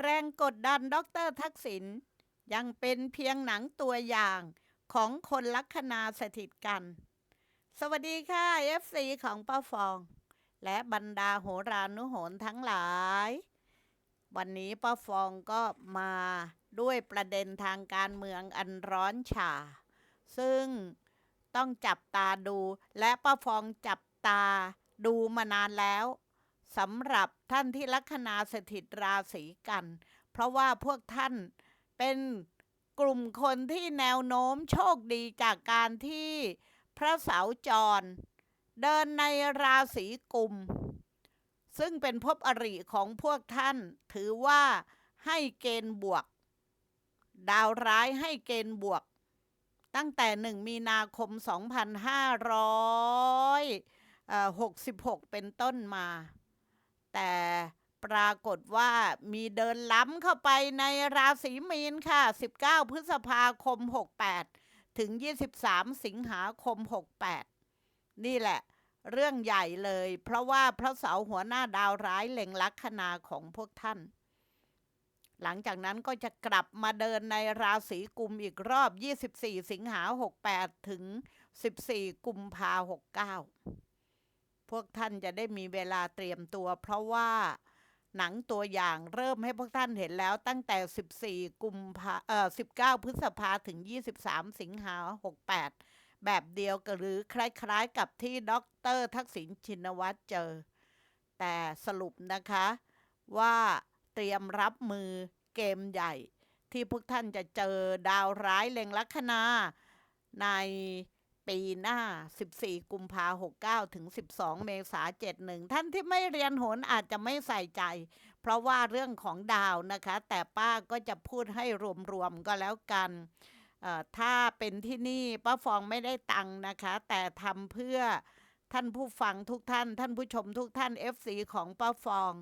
แรงกดดันดรทักษิณยังเป็นเพียงหนังตัวอย่างของคนลัคนาสถิตกัน สวัสดีค่ะ FC ของป้าฟอง และบรรดาโหรานุโหรทั้งหลาย วันนี้ป้าฟองก็มาด้วยประเด็นทางการเมืองอันร้อนฉ่า ซึ่งต้องจับตาดูและป้าฟองจับตาดูมานานแล้ว สำหรับท่านที่ลัคนาสถิตราศีกัน เพราะว่าพวกท่านเป็นกลุ่มคนที่แนวโน้มโชคดีจากการที่พระเสาจร เดินในราศีกุม ซึ่งเป็นภพอริของพวกท่านถือว่าให้เกณฑ์บวก ดาวร้ายให้เกณฑ์บวก ตั้งแต่หนึ่งมีนาคม 2566 เป็นต้นมา แต่ปรากฏว่ามีเดินล้ำเข้าไปในราศีมีนค่ะ 19 พฤษภาคม 68 ถึง 23 สิงหาคม 68 นี่แหละ เรื่องใหญ่เลย เพราะว่าพระเสาร์หัวหน้าดาวร้ายเล็งลัคนาของพวกท่าน หลังจากนั้นก็จะกลับมาเดินในราศีกุมอีกรอบ 24 สิงหา 68 ถึง 14 กุมภา69 พวกท่านจะได้มีเวลาเตรียมตัว เพราะว่าหนังตัวอย่างเริ่มให้พวกท่านเห็นแล้วตั้งแต่ 14 กุมภาเอ่อ 19 พฤษภาถึง 23 สิงหา68 แบบเดียวกับหรือคล้ายๆกับที่ด็อกเตอร์ทักษิณชินวัตรเจอ แต่สรุปนะคะว่าเตรียมรับมือเกมใหญ่ ที่พวกท่านจะเจอดาวร้ายเล็งลัคนาใน ปีหน้า 14 กุมภา69 ถึง 12 เมษา71 ท่านที่ไม่เรียนโหนอาจจะไม่ใส่ใจ เพราะว่าเรื่องของดาวนะคะ แต่ป้าก็จะพูดให้รวมๆก็แล้วกันถ้าเป็นที่นี่ป้าฟองไม่ได้ตังค์นะคะ แต่ทำเพื่อท่านผู้ฟังทุกท่าน ท่านผู้ชมทุกท่าน FC ของป้าฟอง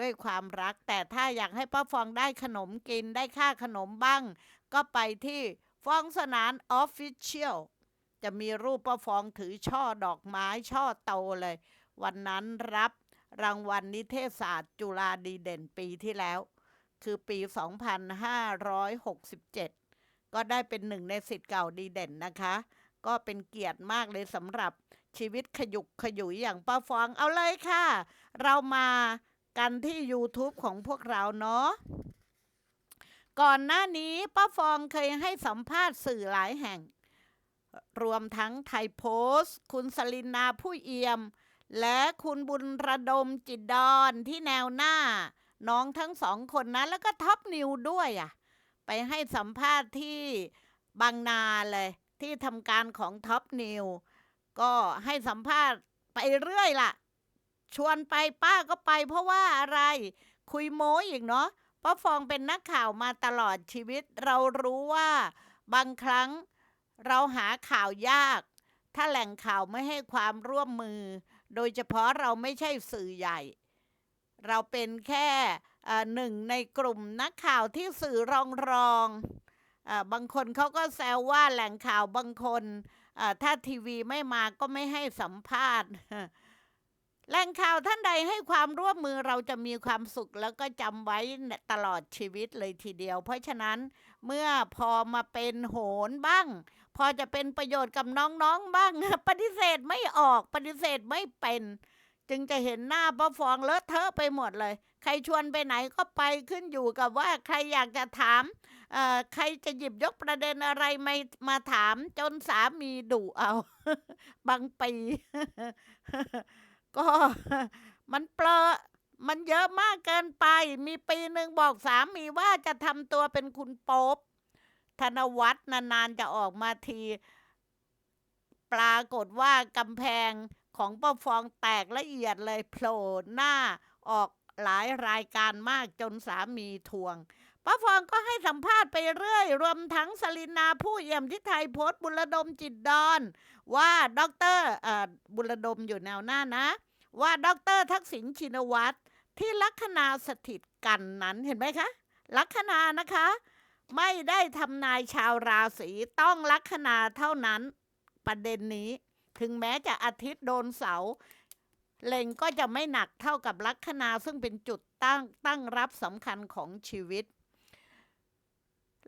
ด้วยความรัก แต่ถ้าอยากให้ป้าฟองได้ขนมกินได้ค่าขนมบ้าง ก็ไปที่ฟองสนานออฟฟิเชียล จะมีรูปป้าฟองถือช่อดอกไม้ช่อโตเลย วันนั้นรับรางวัลนิเทศศาสตร์จุฬาดีเด่นปีที่แล้ว คือปี 2567 ก็ได้เป็นหนึ่งในสิทธิ์เก่าดีเด่นนะคะ ก็เป็นเกียรติมากเลยสำหรับชีวิตขยุกขยุยอย่างป้าฟองเอาเลยค่ะ เรามากันที่ YouTube ของพวกเราเนาะก่อนหน้านี้ป้าฟองเคยให้สัมภาษณ์สื่อหลายแห่ง รวมทั้งไทยโพสต์ คุณสลินนาผู้เอี่ยม และคุณบุญระดมจิตดอนที่แนวหน้า น้องทั้งสองคนนั้นแล้วก็ท็อปนิวด้วยอะ ไปให้สัมภาษณ์ที่บางนาเลย ที่ทำการของท็อปนิวก็ให้สัมภาษณ์ไปเรื่อยล่ะ ชวนไปป้าก็ไปเพราะว่าอะไร คุยโม้อีกเนาะป้าฟองเป็นนักข่าวมาตลอดชีวิต เรารู้ว่าบางครั้ง เราหาข่าวยาก ถ้าแหล่งข่าวไม่ให้ความร่วมมือ โดยเฉพาะเราไม่ใช่สื่อใหญ่ เราเป็นแค่หนึ่งในกลุ่มนักข่าวที่สื่อรองรองอบางคนเขาก็แซวว่าแหล่งข่าวบางคนถ้าทีวีไม่มาก็ไม่ให้สัมภาษณ์ แหล่งข่าวท่านใดให้ความร่วมมือเราจะมีความสุขแล้วก็จำไว้ตลอดชีวิตเลยทีเดียว เพราะฉะนั้นเมื่อพอมาเป็นโหนบ้าง พอจะเป็นประโยชน์กับน้องๆบ้างปฏิเสธไม่ออกปฏิเสธไม่เป็น จึงจะเห็นหน้าป้าฟองเลอะเทอะไปหมดเลย ใครชวนไปไหนก็ไปขึ้นอยู่กับว่าใครอยากจะถามใครจะหยิบยกประเด็นอะไรมามาถามจนสามีดุเอา บางปี ก็มันเปลอะมันเยอะมากเกินไป มีปีหนึ่งบอกสามีว่าจะทำตัวเป็นคุณโป๊บ ธนวัฒน์นานๆจะออกมาที ปรากฏว่ากำแพงของป้าฟองแตกละเอียดเลยโผล่หน้าออกหลายรายการมากจนสามีทวงป้าฟองก็ให้สัมภาษณ์ไปเรื่อย รวมทั้งสลินาผู้เยี่ยมที่ไทยโพสต์บุรดมจิตดอน ว่าด็อกเตอร์บุรดมอยู่แนวหน้านะ ว่าด็อกเตอร์ทักษิณชินวัตรที่ลัคนาสถิตกันนั้นเห็นไหมคะ ลัคนานะคะ ไม่ได้ทำนายชาวราศีต้องลัคนาเท่านั้น ประเด็นนี้ ถึงแม้จะอาทิตย์โดนเสาเล็งก็จะไม่หนักเท่ากับลัคนาซึ่งเป็นจุดตั้งตั้งรับสำคัญของชีวิต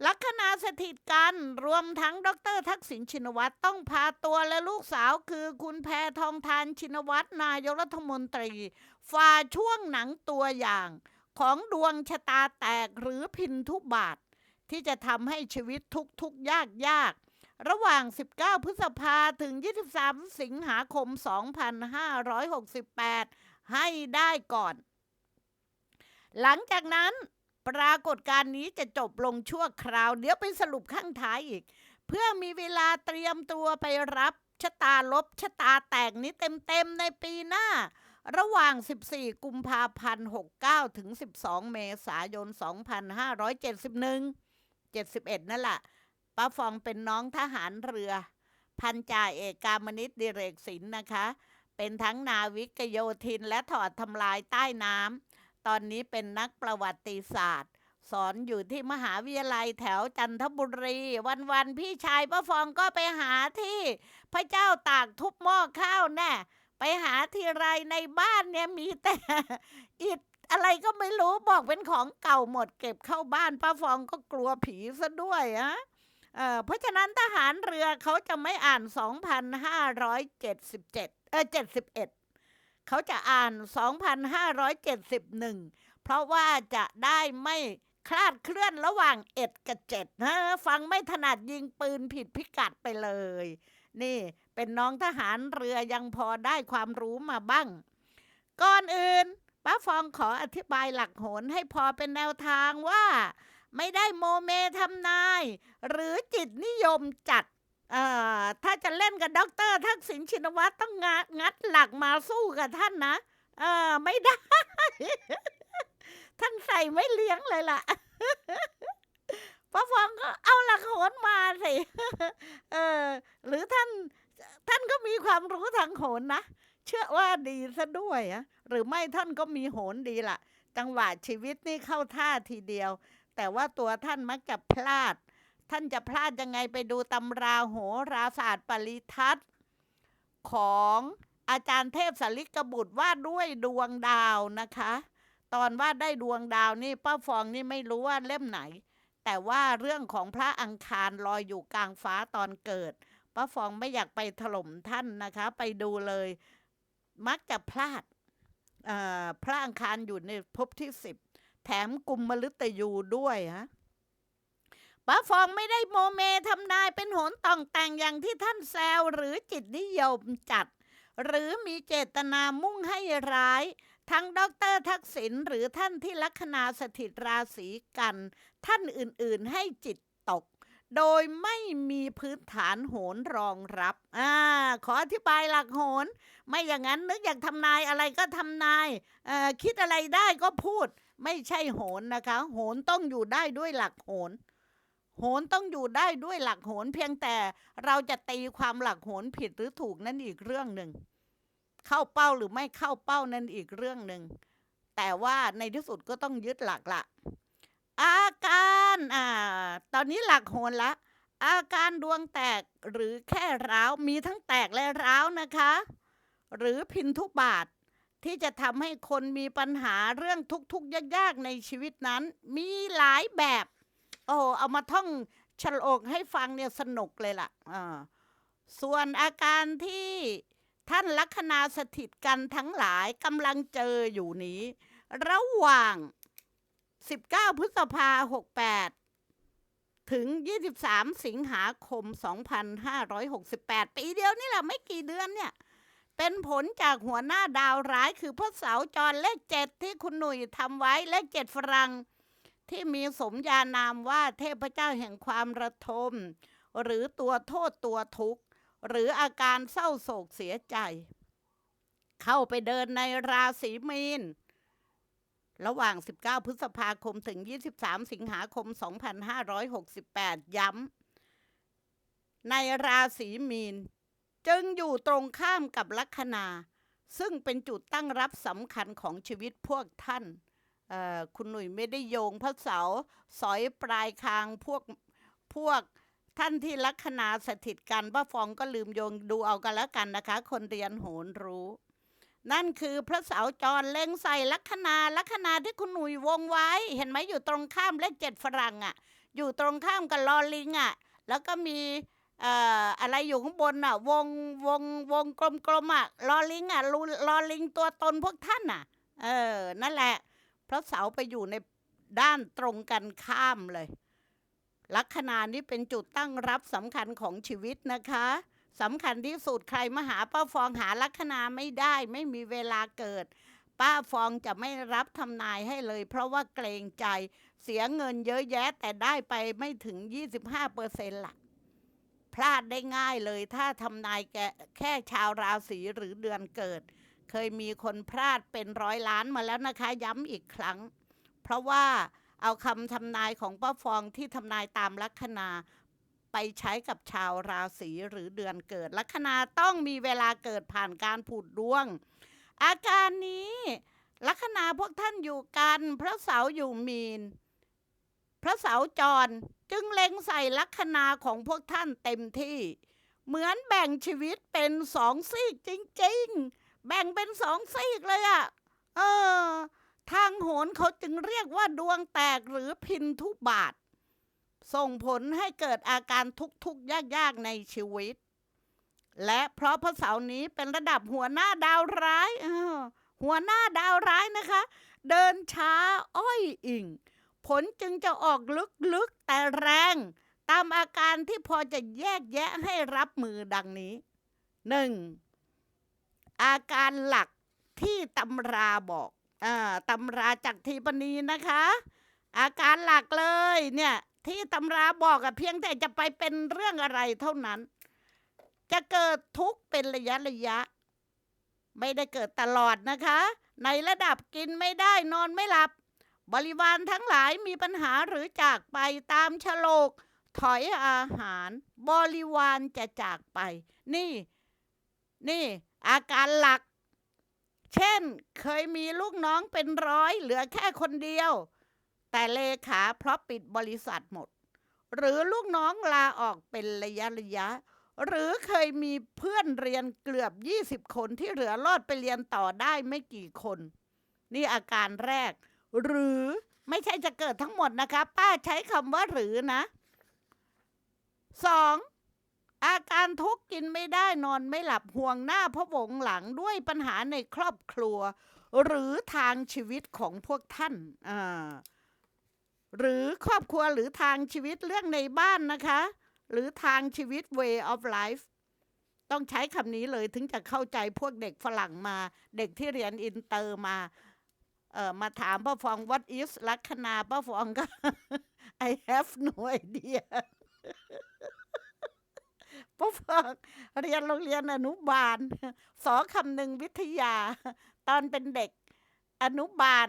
ลัคนาสถิตกันรวมทั้งดร ทักษิณชินวัตรต้องพาตัวและลูกสาวคือคุณแพทองทานชินวัตรนายกรัฐมนตรีฝ่าช่วงหนังตัวอย่าง ของดวงชะตาแตกหรือพินทุบาท ที่จะทำให้ชีวิตทุกทุกๆยากยากๆระหว่าง 19 พฤษภาถึง 23 สิงหาคม 2568 ให้ได้ก่อน หลังจากนั้นปรากฏการณ์นี้จะจบลงชั่วคราว เดี๋ยวไปสรุปข้างท้ายอีก เพื่อมีเวลาเตรียมตัวไปรับชะตาลบชะตาแตกนี้เต็มๆในปีหน้า ระหว่าง 14 กุมภาพันธ์ 69 ถึง 12 เมษายน 2571 71 นั่นแหละป้าฟองเป็นน้องทหารเรือ พันจ่าเอกกามนิตดิเรกศิลป์นะคะ เป็นทั้งนาวิกโยธินและถอดทำลายใต้น้ำตอนนี้เป็นนักประวัติศาสตร์ สอนอยู่ที่มหาวิทยาลัยแถวจันทบุรี วันๆพี่ชายป้าฟองก็ไปหาที่ พระเจ้าตากทุบหม้อข้าวแน่ไปหาทีไรในบ้านเนี่ยมีแต่อิฐ อะไรก็ไม่รู้บอกเป็นของเก่าหมดเก็บเข้าบ้านป้าฟองก็กลัวผีซะด้วยอะเเพราะฉะนั้นทหารเรือเขาจะไม่อ่าน 2,577 เออ71 เขาจะอ่าน 2,571 เพราะว่าจะได้ไม่คลาดเคลื่อนระหว่างเอ็ดกับเจ็ดนะฟังไม่ถนัดยิงปืนผิดพิกัดไปเลย นี่เป็นน้องทหารเรือยังพอได้ความรู้มาบ้าง ก่อนอื่น ป้าฟองขออธิบายหลักโหนให้พอเป็นแนวทางว่า ไม่ได้โมเมทำนาย หรือจิตนิยมจัดถ้าจะเล่นกับด็อกเตอร์ทักษิณชินวัตรต้องงัดงัดหลักมาสู้กับท่านนะเออไม่ได้ ท่านใส่ไม่เลี้ยงเลยล่ะป้าฟองก็เอาหลักโหนมาสิเออหรือท่านท่านก็มีความรู้ทางโหนนะ เชื่อว่าดีซะด้วยอะหรือไม่ท่านก็มีโหนดีล่ะจังหวะชีวิตนี่เข้าท่าทีเดียว แต่ว่าตัวท่านมักจะพลาด ท่านจะพลาดยังไงไปดูตำราโหราศาสตร์ปริทัศน์ของอาจารย์เทพสาริกบุตรว่าด้วยดวงดาวนะคะ ตอนว่าได้ดวงดาวนี่ป้าฟองนี่ไม่รู้ว่าเล่มไหน แต่ว่าเรื่องของพระอังคารลอยอยู่กลางฟ้าตอนเกิดป้าฟองไม่อยากไปถล่มท่านนะคะ ไปดูเลย มักจะพลาดพระอังคารอยู่ในภพที่สิบแถมกลุ่มมฤตยูด้วยฮะป้าฟองไม่ได้โมเมทำนายเป็นโหนต่องแต่งอย่างที่ท่านแซวหรือจิตนิยมจัด หรือมีเจตนามุ่งให้ร้าย ทั้งดอกเตอรทักษิณหรือท่านที่ลัคนาสถิตราศีกัน ท่านอื่นๆให้จิตตก โดยไม่มีพื้นฐานโหนรองรับอ่าขออธิบายหลักโหน ไม่อย่างนั้นนึกอยากทำนายอะไรก็ทำนายเออคิดอะไรได้ก็พูด ไม่ใช่โหนนะคะ โหนต้องอยู่ได้ด้วยหลักโหนโหนต้องอยู่ได้ด้วยหลักโหนเพียงแต่เราจะตีความหลักโหนผิดหรือถูกนั่นอีกเรื่องหนึ่งเข้าเป้าหรือไม่เข้าเป้านั่นอีกเรื่องหนึ่งแต่ว่าในที่สุดก็ต้องยึดหลักละ อาการอ่าตอนนี้หลักโหนละ อาการดวงแตกหรือแค่ร้าวมีทั้งแตกและร้าวนะคะ หรือพินทุบาทที่จะทำให้คนมีปัญหาเรื่องทุกข์ๆยากๆในชีวิตนั้น มีหลายแบบ โอ้เอามาท่องฉลอกให้ฟังเนี่ยสนุกเลยล่ะอ่าส่วนอาการที่ท่านลัคนาสถิตกันทั้งหลายกำลังเจออยู่นี้ ระหว่าง 19 พฤษภา68 ถึง 23 สิงหาคม 2568 ปีเดียวนี่แหละไม่กี่เดือนเนี่ย เป็นผลจากหัวหน้าดาวร้ายคือพระเสาจรเลขเจ็ดที่คุณหนุ่ยทำไว้เลขเจ็ดฝรั่งที่มีสมญานามว่าเทพเจ้าแห่งความระทม หรือตัวโทษตัวทุกข์ หรืออาการเศร้าโศกเสียใจ เข้าไปเดินในราศีมีน ระหว่าง 19 พฤษภาคมถึง 23 สิงหาคม 2568 ย้ำ ในราศีมีน จึงอยู่ตรงข้ามกับลัคนา ซึ่งเป็นจุดตั้งรับสำคัญของชีวิตพวกท่านคุณหนุ่ยไม่ได้โยงพระเสาร์สอยปลายคางพวกพวกท่านที่ลัคนาสถิตกันป้าฟองก็ลืมโยงดูเอากันแล้วกันนะคะ คนเรียนโหนรู้ นั่นคือพระเสาจรเล็งใส่ลัคนาลัคนาที่คุณหนุ่ยวงไว้ เห็นไหมอยู่ตรงข้ามเลขเจ็ดฝรั่งอะ่ะ อยู่ตรงข้ามกับลอลิงอะ่ะ แล้วก็มีเอ่ออะไรอยู่ข้างบนอะ วงวงวงกลมๆอะลอลิงอะลูลอลิงตัวตนพวกท่านอะ เออ นั่นแหละ พระเสาไปอยู่ในด้านตรงกันข้ามเลยลัคนานี้เป็นจุดตั้งรับสำคัญของชีวิตนะคะ สำคัญที่สุดใครมาหาป้าฟองหาลัคนาไม่ได้ ไม่มีเวลาเกิด ป้าฟองจะไม่รับทำนายให้เลย เพราะว่าเกรงใจเสียเงินเยอะแยะแต่ได้ไปไม่ถึง 25เปอร์เซ็นต์ละพลาดได้ง่ายเลยถ้าทำนายแกแค่ชาวราศีหรือเดือนเกิด เคยมีคนพลาดเป็นร้อยล้านมาแล้วนะคะ ย้ำอีกครั้ง เพราะว่าเอาคำทำนายของป้าฟองที่ทำนายตามลัคนา ไปใช้กับชาวราศีหรือเดือนเกิด ลัคนาต้องมีเวลาเกิดผ่านการผูดดวง อาการนี้ลัคนาพวกท่านอยู่กัน พระเสาร์อยู่มีน พระเสาร์จรจึงเล็งใส่ลัคนาของพวกท่านเต็มที่ เหมือนแบ่งชีวิตเป็นสองซีกจริง ๆ แบ่งเป็นสองซีกเลยอะเออ ทางโหนเขาจึงเรียกว่าดวงแตกหรือพินทุบาท ส่งผลให้เกิดอาการทุกข์ๆยากๆในชีวิต และเพราะพระเสาร์นี้เป็นระดับหัวหน้าดาวร้ายออหัวหน้าดาวร้ายนะคะ เดินช้าอ้อยอิงผลจึงจะออกลึกๆแต่แรง ตามอาการที่พอจะแยกแยะให้รับมือดังนี้ 1. อาการหลักที่ตำราบอกอ่าตำราจากทีปณีนะคะ อาการหลักเลยเนี่ย ที่ตำราบอกอะเพียงแต่จะไปเป็นเรื่องอะไรเท่านั้น จะเกิดทุกข์เป็นระยะระยะ ไม่ได้เกิดตลอดนะคะ ในระดับกินไม่ได้นอนไม่หลับ บริวารทั้งหลายมีปัญหาหรือจากไปตามฉลก ถอยอาหาร บริวารจะจากไป นี่ นี่ อาการหลัก เช่นเคยมีลูกน้องเป็นร้อย เหลือแค่คนเดียว แต่เลขาเพราะปิดบริษัทหมด หรือลูกน้องลาออกเป็นระยะระยะ หรือเคยมีเพื่อนเรียนเกือบ 20 คนที่เหลือรอดไปเรียนต่อได้ไม่กี่คน นี่อาการแรก หรือไม่ใช่จะเกิดทั้งหมดนะคะ ป้าใช้คำว่าหรือนะสองอาการทุกข์กินไม่ได้นอนไม่หลับห่วงหน้าพะวงหลังด้วยปัญหาในครอบครัว หรือทางชีวิตของพวกท่านอ่า หรือครอบครัวหรือทางชีวิตเรื่องในบ้านนะคะ หรือทางชีวิต way of life ต้องใช้คำนี้เลยถึงจะเข้าใจพวกเด็กฝรั่งมา เด็กที่เรียนอินเตอร์มาเอ่อมาถามป้าฟอง what is ลัคนาป้าฟองก็ I have no idea ป้าฟองเรียนโรงเรียนอนุบาล สอคำหนึ่งวิทยา ตอนเป็นเด็กอนุบาล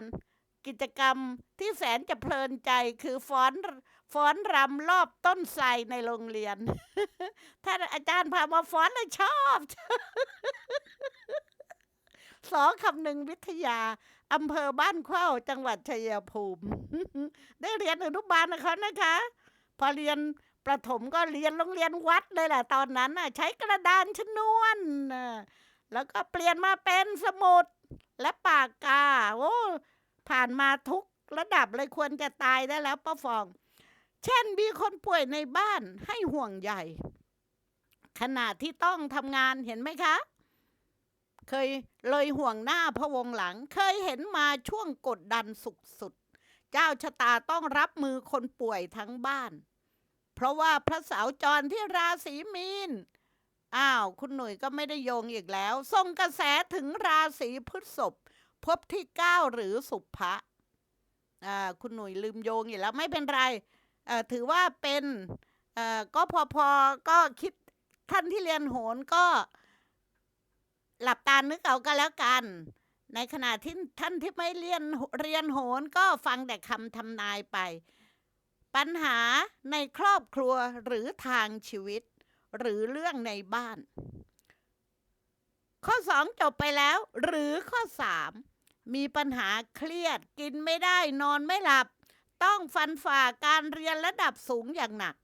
กิจกรรมที่แสนจะเพลินใจคือฟ้อนฟ้อนรำรอบต้นไทรในโรงเรียน ถ้าอาจารย์พามาฟ้อนเลยชอบสอคำหนึ่งวิทยาอำเภอบ้านเข้าจังหวัดชัยภูมิ ได้เรียนอนุบาลนะคะนะคะ พอเรียนประถมก็เรียนโรงเรียนวัดเลยแหละตอนนั้นน่ะ ใช้กระดานชนวนแล้วก็เปลี่ยนมาเป็นสมุดและปากกา โอ้ ผ่านมาทุกระดับเลยควรจะตายได้แล้วป้าฟอง เช่นมีคนป่วยในบ้านให้ห่วงใหญ่ขณะที่ต้องทำงานเห็นไหมคะ เคยเลยห่วงหน้าพะวงหลัง เคยเห็นมาช่วงกดดันสุดๆเจ้าชะตาต้องรับมือคนป่วยทั้งบ้าน เพราะว่าพระเสาจรที่ราศีมีน อ้าว คุณหนุ่ยก็ไม่ได้โยงอีกแล้ว ส่งกระแสถึงราศีพฤษภ พบที่เก้าหรือสุภะคุณหนุ่ยลืมโยงอีกแล้วไม่เป็นไรถือว่าเป็นก็พอพอก็คิดท่านที่เรียนโหนก็หลับตานึกเอาก็แล้วกัน ในขณะที่ท่านที่ไม่เรียนเรียนโหนก็ฟังแต่คำทำนายไป ปัญหาในครอบครัวหรือทางชีวิต หรือเรื่องในบ้าน ข้อสองจบไปแล้ว หรือข้อสา มีปัญหาเครียดกินไม่ได้นอนไม่หลับ ต้องฟันฝ่าการเรียนระดับสูงอย่างหนัก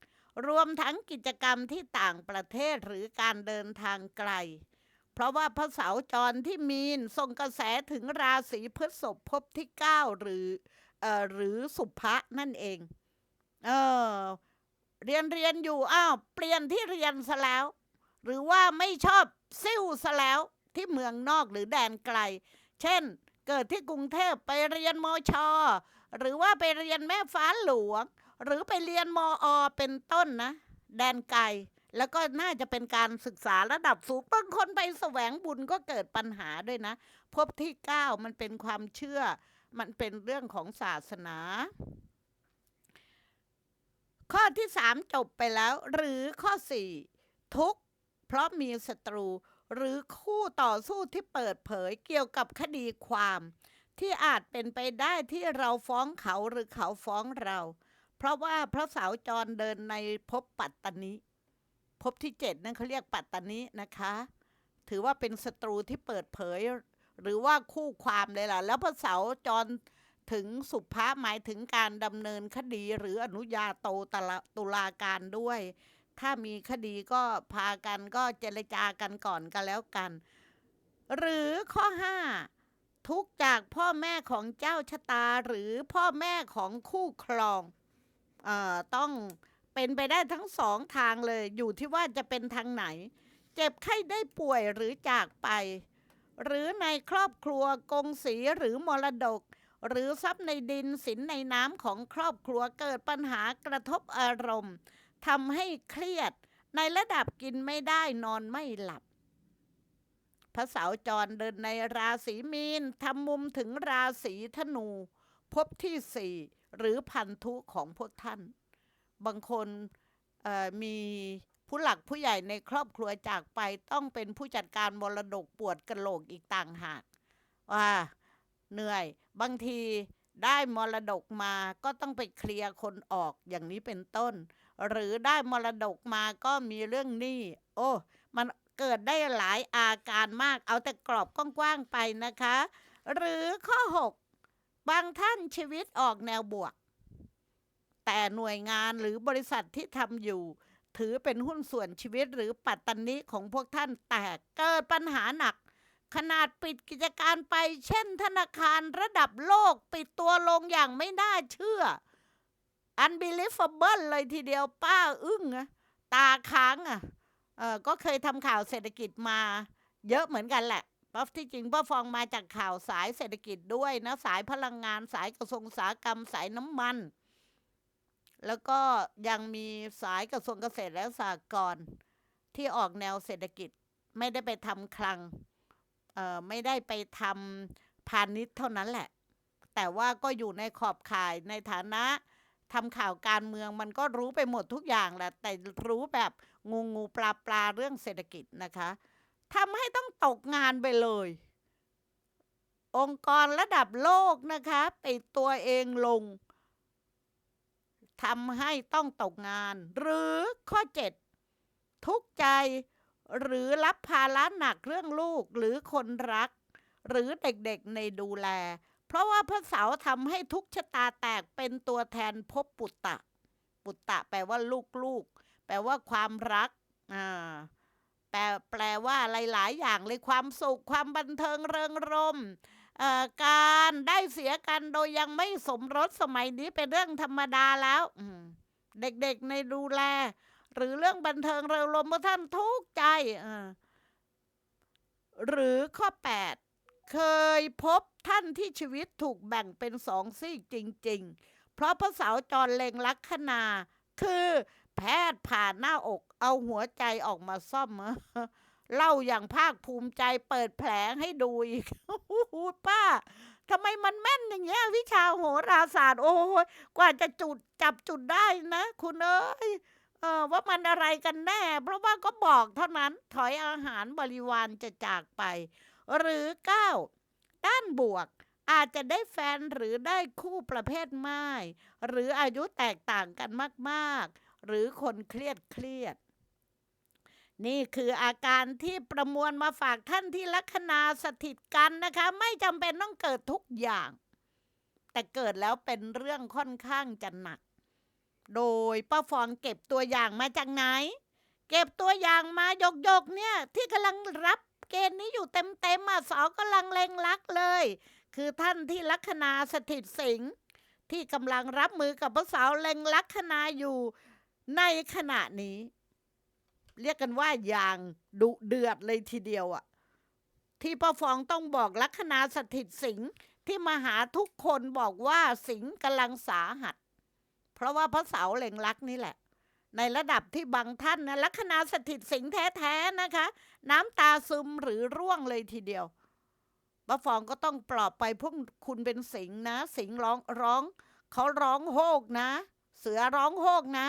รวมทั้งกิจกรรมที่ต่างประเทศหรือการเดินทางไกล เพราะว่าพระเสาร์จรที่มีนส่งกระแสถึงราศีพฤษภภพที่เก้าหรือเอ่อหรือสุภะนั่นเอง เออเรียนเรียนอยู่อ้าวเปลี่ยนที่เรียนซะแล้ว หรือว่าไม่ชอบซิ่วซะแล้วที่เมืองนอกหรือแดนไกล เช่น เกิดที่กรุงเทพไปเรียนมชหรือว่าไปเรียนแม่ฟ้าหลวง หรือไปเรียนมอเป็นต้นนะ แดนไกลแล้วก็น่าจะเป็นการศึกษาระดับสูงบางคนไปแสวงบุญก็เกิดปัญหาด้วยนะ พบที่เก้ามันเป็นความเชื่อ มันเป็นเรื่องของศาสนา ข้อที่สามจบไปแล้ว หรือข้อสี่ทุกเพราะมีศัตรู หรือคู่ต่อสู้ที่เปิดเผยเกี่ยวกับคดีความ ที่อาจเป็นไปได้ที่เราฟ้องเขาหรือเขาฟ้องเรา เพราะว่าพระสาวจรเดินในภพปัตตนิภพที่เจ็ดนั่นเขาเรียกปัตตนินะคะ ถือว่าเป็นศัตรูที่เปิดเผย หรือว่าคู่ความเลยล่ะ แล้วพระสาวจรถึงสุภาหมายถึงการดำเนินคดีหรืออนุญาโตตุลาการด้วย ถ้ามีคดีก็พากันก็เจรจากันก่อนกันแล้วกัน หรือข้อ 5 ทุกจากพ่อแม่ของเจ้าชะตาหรือพ่อแม่ของคู่ครองเอ่อต้องเป็นไปได้ทั้งสองทางเลย อยู่ที่ว่าจะเป็นทางไหน เจ็บไข้ได้ป่วยหรือจากไป หรือในครอบครัวกงสีหรือมรดก หรือทรัพย์ในดินสินในน้ำของครอบครัวเกิดปัญหากระทบอารมณ์ ทำให้เครียด ในระดับกินไม่ได้นอนไม่หลับ พระเสาจรเดินในราศีมีนทำมุมถึงราศีธนู พบที่สี่หรือพันธุของพวกท่าน บางคนมีผู้หลักผู้ใหญ่ในครอบครัวจากไปต้องเป็นผู้จัดการมรดกปวดกระโหลกอีกต่างหากว่าเหนื่อยบางทีได้มรดกมาก็ต้องไปเคลียร์คนออกอย่างนี้เป็นต้น หรือได้มรดกมาก็มีเรื่องหนี้โอ้มันเกิดได้หลายอาการมากเอาแต่กรอบกว้างๆไปนะคะ หรือข้อ 6 บางท่านชีวิตออกแนวบวก แต่หน่วยงานหรือบริษัทที่ทำอยู่ ถือเป็นหุ้นส่วนชีวิตหรือปัตตานิของพวกท่านแตกเกิดปัญหาหนัก ขนาดปิดกิจการไป เช่นธนาคารระดับโลก ปิดตัวลงอย่างไม่น่าเชื่อ unbelievable เลยทีเดียวป้าอึ้งอะตาค้างอะเออก็เคยทำข่าวเศรษฐกิจมา เยอะเหมือนกันแหละเพราะที่จริงป้าฟองมาจากข่าวสายเศรษฐกิจด้วยนะ สายพลังงานสายกระทรวงอุตสาหกรรมสายน้ำมัน แล้วก็ยังมีสายกระทรวงเกษตรและสหกรณ์ที่ออกแนวเศรษฐกิจไม่ได้ไปทำคลังเอ่อไม่ได้ไปทำพาณิชย์เท่านั้นแหละ แต่ว่าก็อยู่ในขอบข่ายในฐานะ ทำข่าวการเมืองมันก็รู้ไปหมดทุกอย่างแหละแต่รู้แบบงูงูปลาปลาเรื่องเศรษฐกิจนะคะทำให้ต้องตกงานไปเลย องค์กรระดับโลกนะคะปิดตัวเองลงทำให้ต้องตกงาน หรือข้อ 7 ทุกใจ หรือรับภาระหนักเรื่องลูกหรือคนรัก หรือเด็กๆในดูแล เพราะว่าพระเสาทำให้ทุกชะตาแตกเป็นตัวแทนภพปุตตะ ปุตตะแปลว่าลูกๆ แปลว่าความรักอ่าแปลแปลว่าหลาย ๆ อย่างเลยความสุขความบันเทิงเริงรมการได้เสียกันโดยยังไม่สมรสสมัยนี้เป็นเรื่องธรรมดาแล้วเด็กๆในดูแล หรือเรื่องบันเทิงเริงรมย์เมื่อท่านทุกใจหรือข้อ 8 เคยพบ ท่านที่ชีวิตถูกแบ่งเป็นสองซีกจริง ๆ เพราะพระเสาร์จรเล็งลัคนา คือแพทย์ผ่าหน้าอกเอาหัวใจออกมาซ่อมเล่าอย่างภาคภูมิใจเปิดแผลให้ดูอีกป้าทำไมมันแม่นอย่างเงี้ย วิชาโหราศาสตร์ โอ้ยกว่าจะจุดจับจุดได้นะ คุณเอ้ยเออว่ามันอะไรกันแน่ เพราะว่าก็บอกเท่านั้นถอยอาหารบริวารจะจากไป หรือ9 ด้านบวก อาจจะได้แฟนหรือได้คู่ประเภทไม้หรืออายุแตกต่างกันมากๆ หรือคนเครียดเครียด นี่คืออาการที่ประมวลมาฝากท่านที่ลัคนาสถิตกันนะคะ ไม่จำเป็นต้องเกิดทุกอย่าง แต่เกิดแล้วเป็นเรื่องค่อนข้างจะหนัก โดยป้าฟองเก็บตัวอย่างมาจากไหน เก็บตัวอย่างมายกๆเนี่ยที่กำลังรับ เกณฑ์นี้อยู่เต็มๆอะสากำลังเล็งลักเลย คือท่านที่ลัคนาสถิตสิงห์ที่กำลังรับมือกับพระเสาเล็งลัคนาอยู่ในขณะนี้ เรียกกันว่าอย่างดุเดือดเลยทีเดียวอะที่ป้าฟองต้องบอกลัคนาสถิตสิงห์ที่มาหาทุกคนบอกว่าสิงห์กำลังสาหัส เพราะว่าพระเสาเล็งลักนี่แหละ ในระดับที่บางท่านนะลัคนาสถิตสิงห์แท้ๆนะคะ น้ำตาซึมหรือร่วงเลยทีเดียวป้าฟองก็ต้องปลอบไปพวกคุณเป็นสิงห์นะ สิงห์ร้องร้องเขาร้องโฮกนะ เสือร้องโฮกนะ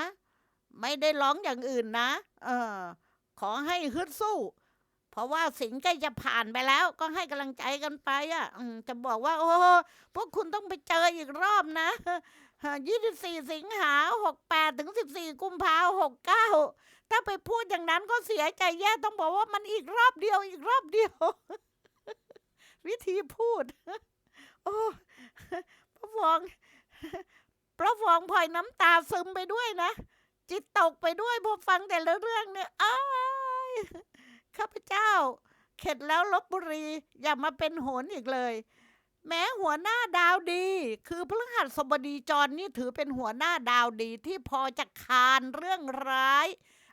ไม่ได้ร้องอย่างอื่นนะ เออ ขอให้ฮึดสู้ เพราะว่าสิงห์ใกล้จะผ่านไปแล้ว ก็ให้กำลังใจกันไปอะจะบอกว่า โอ้โหพวกคุณต้องไปเจออีกรอบนะ 24 สิงหา 68 ถึง 14 กุมภา69 ถ้าไปพูดอย่างนั้นก็เสียใจแย่ต้องบอกว่ามันอีกรอบเดียวอีกรอบเดียว วิธีพูด โอ้พระฟองพระฟองพลอยน้ำตาซึมไปด้วยนะ จิตตกไปด้วยพอฟังแต่ละเรื่องเนี่ยอ้ายข้าพเจ้า เข็ดแล้วลบบุรี อย่ามาเป็นโหนอีกเลย แม้หัวหน้าดาวดี คือพฤหัสบดีจรนี่ถือเป็นหัวหน้าดาวดีที่พอจะคานเรื่องร้าย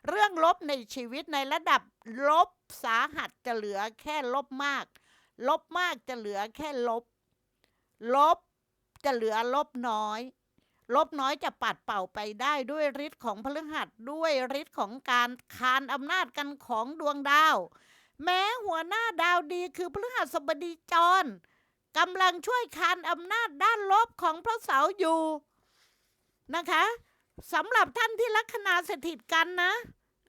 เรื่องลบในชีวิตในระดับลบสาหัสจะเหลือแค่ลบมาก ลบมากจะเหลือแค่ลบ ลบจะเหลือลบน้อย ลบน้อยจะปัดเป่าไปได้ด้วยฤทธิ์ของพฤหัสด้วยฤทธิ์ของการคานอำนาจกันของดวงดาว แม้หัวหน้าดาวดีคือพฤหัสบดีจร กำลังช่วยคานอำนาจด้านลบของพระเสาอยู่นะคะสำหรับท่านที่ลัคนาสถิตกันนะ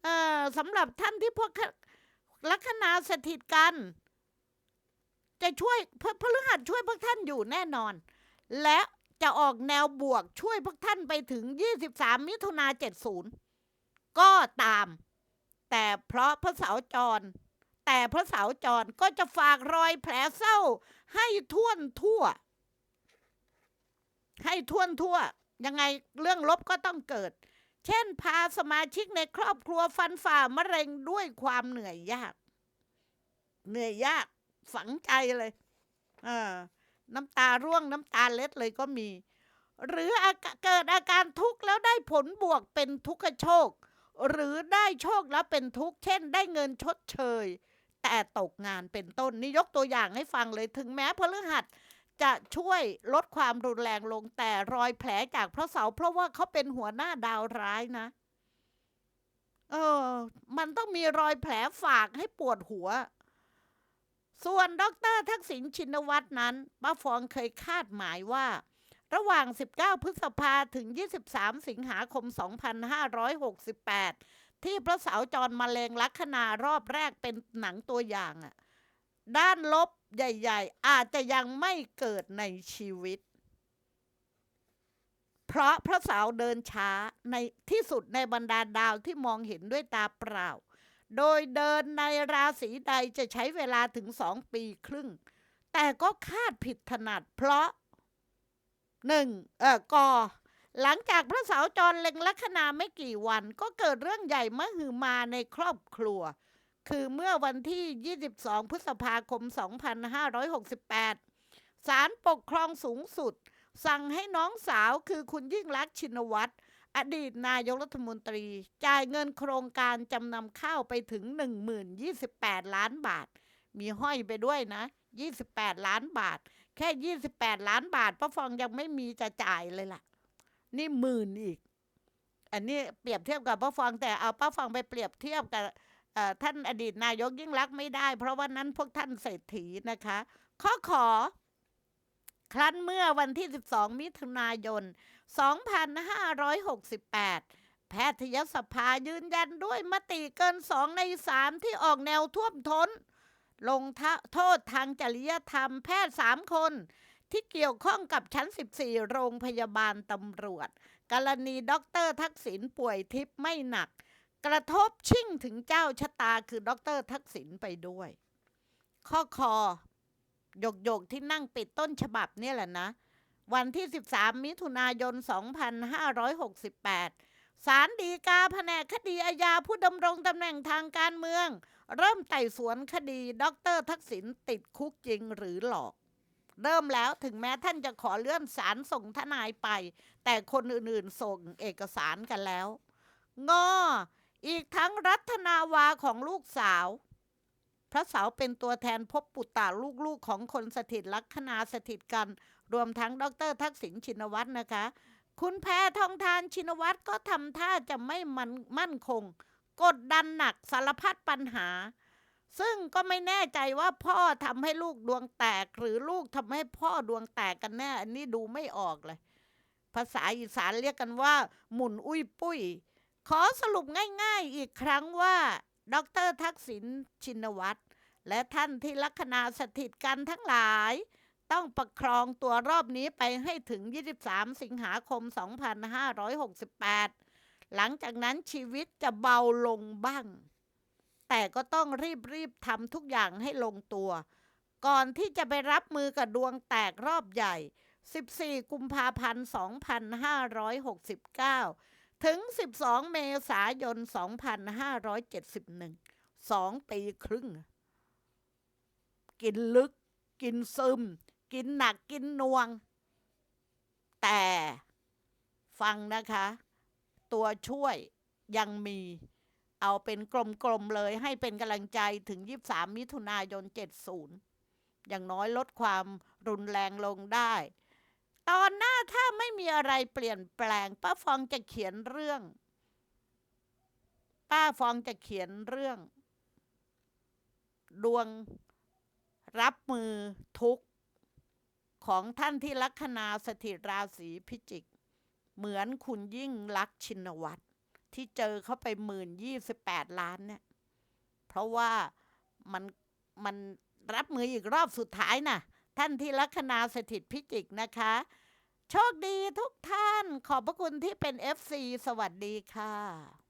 เออสำหรับท่านที่พวกลัคนาสถิตกัน จะช่วยพพฤหัสช่วยพวกท่านอยู่แน่นอน และจะออกแนวบวกช่วยพวกท่านไปถึง 23 มิถุนา70 ก็ตาม แต่เพราะพระเสาจร แต่พระเสาจรก็จะฝากรอยแผลเศร้า ให้ท่วนทั่ว ให้ท่วนทั่ว ยังไงเรื่องลบก็ต้องเกิด เช่นพาสมาชิกในครอบครัวฟันฝ่ามะเร็งด้วยความเหนื่อยยาก เหนื่อยยากฝังใจเลยเออน้ำตาร่วงน้ำตาเล็ดเลยก็มี หรืออเกิดอาการทุกข์แล้วได้ผลบวกเป็นทุกขโชค หรือได้โชคแล้วเป็นทุกข์ เช่นได้เงินชดเชย แต่ตกงานเป็นต้น นี่ยกตัวอย่างให้ฟังเลยถึงแม้พฤหัสจะช่วยลดความรุนแรงลงแต่รอยแผลจากพระเสาเพราะว่าเขาเป็นหัวหน้าดาวร้ายนะ เออ มันต้องมีรอยแผลฝากให้ปวดหัว ส่วนดรทักษิณชินวัตรนั้นป้าฟองเคยคาดหมายว่า ระหว่าง 19 พฤษภาถึง 23 สิงหาคม 2568 ที่พระเสาจรมาเลงลัคนารอบแรกเป็นหนังตัวอย่างอะด้านลบใหญ่ ๆ อาจจะยังไม่เกิดในชีวิต เพราะพระเสาเดินช้าในที่สุดในบรรดาดาวที่มองเห็นด้วยตาเปล่า โดยเดินในราศีใดจะใช้เวลาถึงสองปีครึ่ง แต่ก็คาดผิดถนัดเพราะหนึ่งเออกอ หลังจากพระเสาจรเล็งลัคนาไม่กี่วัน ก็เกิดเรื่องใหญ่มหือมาในครอบครัว คือเมื่อวันที่ 22 พฤษภาคม 2568 ศาลปกครองสูงสุด สั่งให้น้องสาวคือคุณยิ่งลักชินวัตรอดีตนายกรัฐมนตรี จ่ายเงินโครงการจำนำข้าวไปถึง 1028 ล้านบาท มีห้อยไปด้วยนะ 28 ล้านบาท แค่ 28 ล้านบาทป้าฟองยังไม่มีจะจ่ายเลยล่ะ นี่หมื่นอีก อันนี้เปรียบเทียบกับป้าฟองแต่เอาป้าฟองไปเปรียบเทียบกับท่านอดีตนายกยิ่งรักไม่ได้ เพราะว่านั้นพวกท่านเศรษฐีนะคะ ข้อขอ ครั้นเมื่อวันที่ 12 มิถุนายน 2568 แพทยสภายืนยันด้วยมติเกินสองในสามที่ออกแนวท่วมท้น ลงโทษทางจริยธรรมแพทย์สามคน ที่เกี่ยวข้องกับชั้น 14 โรงพยาบาลตำรวจ กรณีด็อกเตอร์ทักษิณป่วยทิพย์ไม่หนัก กระทบชิ่งถึงเจ้าชะตาคือด็อกเตอร์ทักษิณไปด้วย ข้อคอหยกหยกที่นั่งปิดต้นฉบับเนี่ยแหละนะ วันที่ 13 มิถุนายน 2568 ศาลฎีกาแผนกคดีอาญาผู้ดำรงตำแหน่งทางการเมือง เริ่มไต่สวนคดีด็อกเตอร์ทักษิณติดคุกจริงหรือหลอก เริ่มแล้วถึงแม้ท่านจะขอเลื่อนศาลส่งทนายไป แต่คนอื่นๆส่งเอกสารกันแล้วงออีกทั้งรัตนาวาของลูกสาว พระเสาเป็นตัวแทนพบปุตตาลูกๆ ของคนสถิตลัคนาสถิตกัน รวมทั้งดรทักษิณชินวัตรนะคะ คุณแพทองทานชินวัตรก็ทำท่าจะไม่มันมั่นคง กดดันหนักสารพัดปัญหา ซึ่งก็ไม่แน่ใจว่าพ่อทำให้ลูกดวงแตก หรือลูกทำให้พ่อดวงแตกกันแน่ อันนี้ดูไม่ออกเลย ภาษาอีสานเรียกกันว่า หมุนอุ้ยปุ้ย ขอสรุปง่าย ๆ อีกครั้งว่า ดรทักษิณชินวัตรและท่านที่ลัคนาสถิตกันทั้งหลาย ต้องประครองตัวรอบนี้ไปให้ถึง 23 สิงหาคม 2568 หลังจากนั้นชีวิตจะเบาลงบ้าง แต่ก็ต้องรีบๆทำทุกอย่างให้ลงตัว ก่อนที่จะไปรับมือกับดวงแตกรอบใหญ่ 14 กุมภาพันธ์ 2569 ถึง 12 เมษายน 2571สองปีครึ่ง กินลึก กินซึม กินหนักกินนวง แต่ฟังนะคะ ตัวช่วยยังมี เอาเป็นกลมๆเลยให้เป็นกำลังใจถึง 23 มิถุนายน 70 อย่างน้อยลดความรุนแรงลงได้ ตอนหน้าถ้าไม่มีอะไรเปลี่ยนแปลง ป้าฟองจะเขียนเรื่อง ป้าฟองจะเขียนเรื่อง ดวงรับมือทุกข์ของท่านที่ลัคนาสถิตราศีพิจิก เหมือนคุณยิ่งลักษณ์ชินวัตร ที่เจอเข้าไปหมื่นยี่สิบแปดล้านเนี่ย เพราะว่ามันมันรับมืออีกรอบสุดท้ายน่ะ ท่านที่ลัคนาสถิตพิจิกนะคะ โชคดีทุกท่าน ขอบพระคุณที่เป็น FC สวัสดีค่ะ